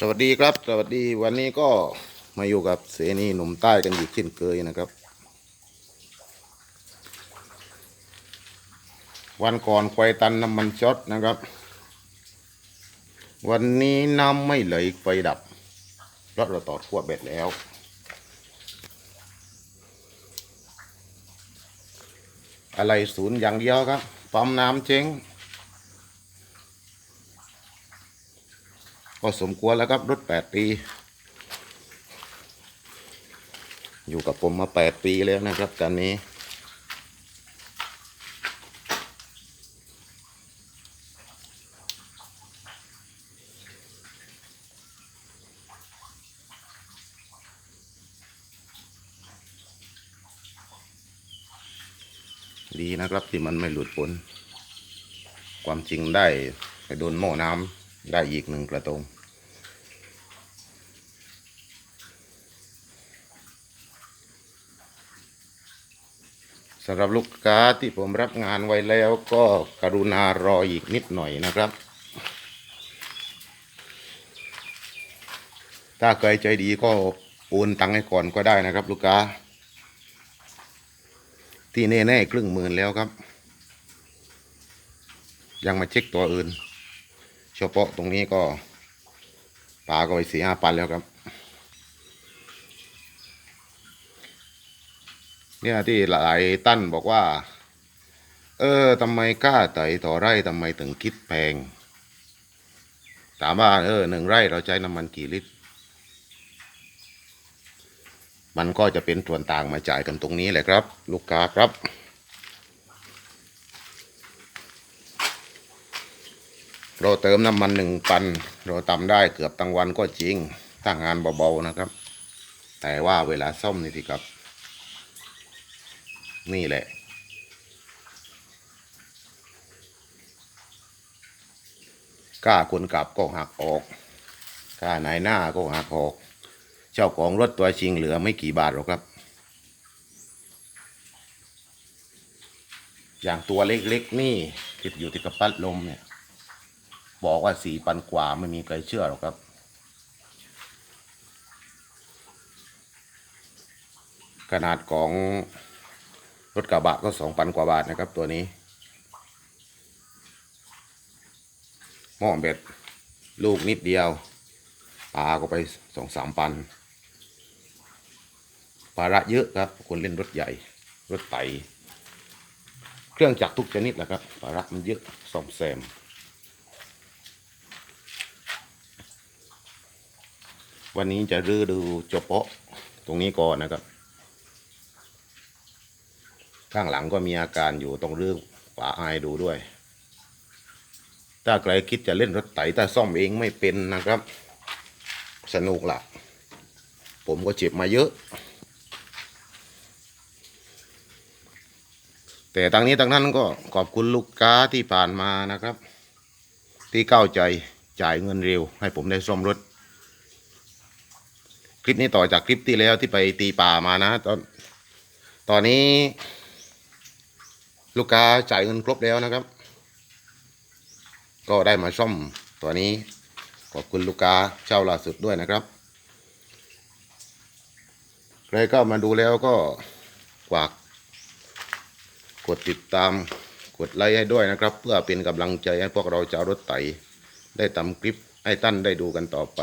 สวัสดีครับ สวัสดีวันนี้ก็มาอยู่กับเสนีหนุ่มใต้กันอีกเช่นเคยนะครับ วันก่อนควายตันน้ำมันช็อตนะครับ วันนี้น้ำไม่ไหลไฟดับรถเราต่อขั้วเบ็ดแล้ว อะไรศูนย์อย่างเดียวครับปั๊มน้ำเจ๊ง ก็สมควรแล้วครับ รถแปดปี อยู่กับผมมาแปดปีแล้วนะครับกันนี้ ดีนะครับที่มันไม่หลุดพ้นความจริงได้ไปโดนหม้อน้ำ ได้อีกหนึ่งกระตงสำหรับลูกค้าที่ผมรับงานไว้แล้วก็กรุณารออีกนิดหน่อยนะครับ ถ้าเคยใจดีก็โอนตังค์ให้ก่อนก็ได้นะครับ ลูกค้า ที่แน่ๆครึ่งหมื่นแล้วครับ ยังมาเช็คตัวอื่น เฉพาะตรงนี้ก็ปลาก็ไปสี่ห้าพันแล้วครับ เนี่ยที่หลายตั้นบอกว่า เออทำไมกล้าไต่ต่อไร่ทำไมถึงคิดแพง ถามว่าเออหนึ่งไร่เราใช้น้ำมันกี่ลิตร มันก็จะเป็นส่วนต่างมาจ่ายกันตรงนี้แหละครับ ลูกค้าครับ เราเติมน้ำมันหนึ่งปัน เราทำได้เกือบตั้งวันก็จริงถ้างานเบาๆนะครับ แต่ว่าเวลาซ่อมนี่สิครับ นี่แหละ ก้าคนกลับก็หักออก ก้านายหน้าก็หักออก เจ้าของรถตัวจริงเหลือไม่กี่บาทหรอกครับ อย่างตัวเล็กๆนี่ที่อยู่ที่กระปั้นลมเนี่ย บอกว่าสี่ปันกว่าไม่มีใครเชื่อหรอกครับ ขนาดของรถกระบะก็สองพันกว่าบาทนะครับตัวนี้หม้อเบ็ด ลูกนิดเดียวปลาก็ไปสองสามพันภาระเยอะครับ คนเล่นรถใหญ่ รถไถเครื่องจักรทุกชนิดแหละครับภาระมันเยอะซ่อมแซม วันนี้จะรื้อดูเฉพาะตรงนี้ก่อนนะครับ ข้างหลังก็มีอาการอยู่ต้องรื้อฝาอายดูด้วย ถ้าใครคิดจะเล่นรถไถถ้าซ่อมเองไม่เป็นนะครับ สนุกละผมก็เจ็บมาเยอะ แต่ทางนี้ทางนั้นก็ขอบคุณลูกค้าที่ผ่านมานะครับ ที่เข้าใจจ่ายเงินเร็วให้ผมได้ซ่อมรถ คลิปนี้ต่อจากคลิปที่แล้วที่ไปตีป่ามานะ ตอนตอนนี้ ลูกค้าจ่ายเงินครบแล้วนะครับ ก็ได้มาซ่อมตัวนี้ ขอบคุณลูกค้าเช่าล่าสุดด้วยนะครับใครก็มาดูแล้วก็ฝากกดติดตามกดไลค์ให้ด้วยนะครับ เพื่อเป็นกำลังใจให้พวกเราชาวรถไถได้ทำคลิปให้ท่านได้ดูกันต่อไป